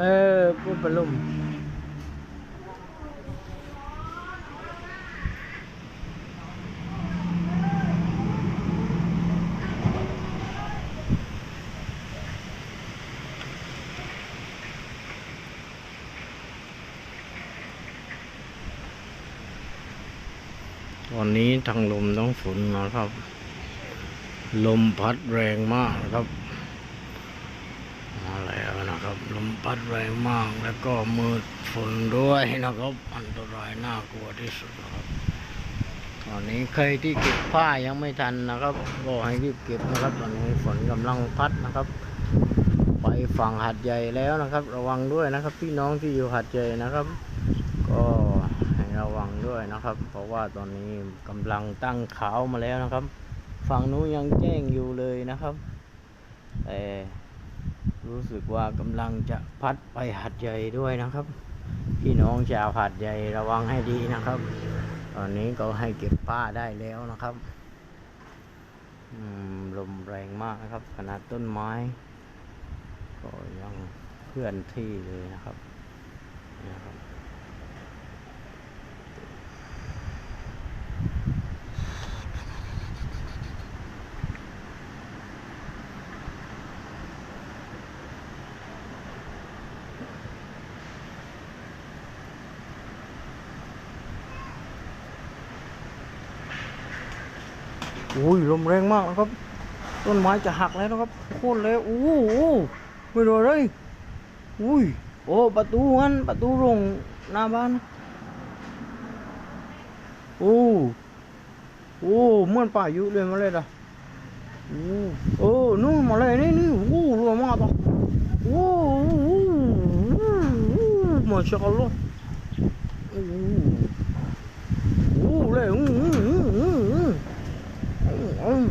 ปลาลุ่มวันนี้ทางลมต้องฝนนะครับ ลมพัดแรงมากนะครับ มาแล้วนะครับ ล มพัดแรงมาก แล้วก็มืดฝนด้วยนะครับ อันตรายน่ากลัวที่สุดครับ ตอนนี้ใครที่เก็บผ้ายังไม่ทันนะครับก็ให้รีบเก็บนะครับ ตอนนี้ฝนกำลังพัดนะครับ ไปฝั่งหัดใหญ่แล้วนะครับ ระวังด้วยนะครับ พี่น้องที่อยู่หัดใหญ่นะครับ ก็ให้ระวังด้วยนะครับ เพราะว่าตอนนี้กำลังตั้งขาวมาแล้วนะครับ ฝั่งนู้นยังแจ้งอยู่เลยนะครับแต่ รู้สึกว่ากำลังจะพัดไปหัดใหญ่ด้วยนะครับ พี่น้องชาวหัดใหญ่ระวังให้ดีนะครับ ตอนนี้ก็ให้เก็บป้าได้แล้วนะครับลมแรงมากนะครับ ขนาดต้นไม้ ก็ยังเคลื่อนที่เลยนะครับนะครับ อุ้ยลมแรงมากนะครับ ต้นไม้จะหักแล้วนะครับโค่นเลยอู้หูไม่รู้เลยอุ้ยโอ้ประตูหันประตูโรงหน้าบ้านโอ้โอ้เหมือนป่ายุเลยมาเลยอะโอ้โอ้นู่นมาเลยนี่นี่โอ้รัวมากต่อโอ้โอ้มาชาอัลลอฮ์โอ้โอ้เลยโอ้โอ้โอ้โอ้ อืม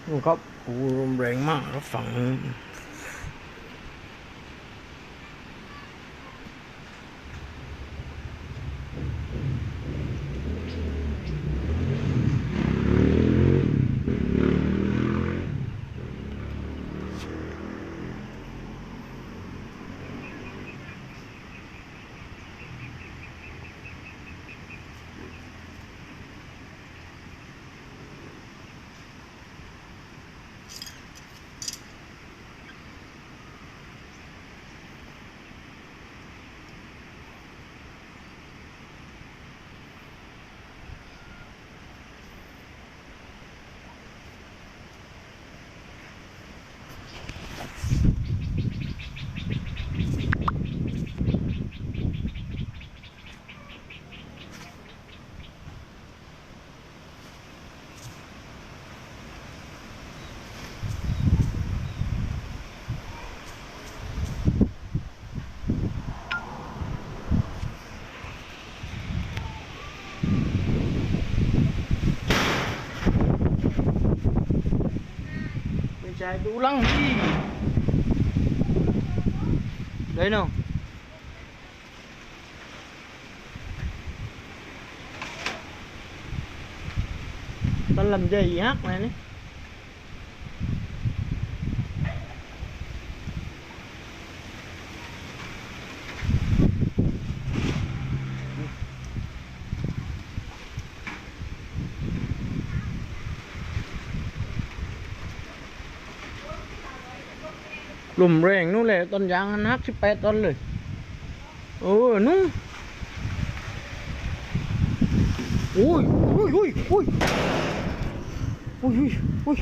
นี่ ครับโอ้ลมแรงมากครับฝั่ง นี้นไม่ใช่ดูลังที่ đấy nào ta làm gì hát này nè ลมแรงนู่นแหละต้นยางนักสิบแปดต้นเลย โอ้นู่นอุ้ยอุ้ยอุ้ยอุ้ยอุ้ยอุ้ยอุ้ย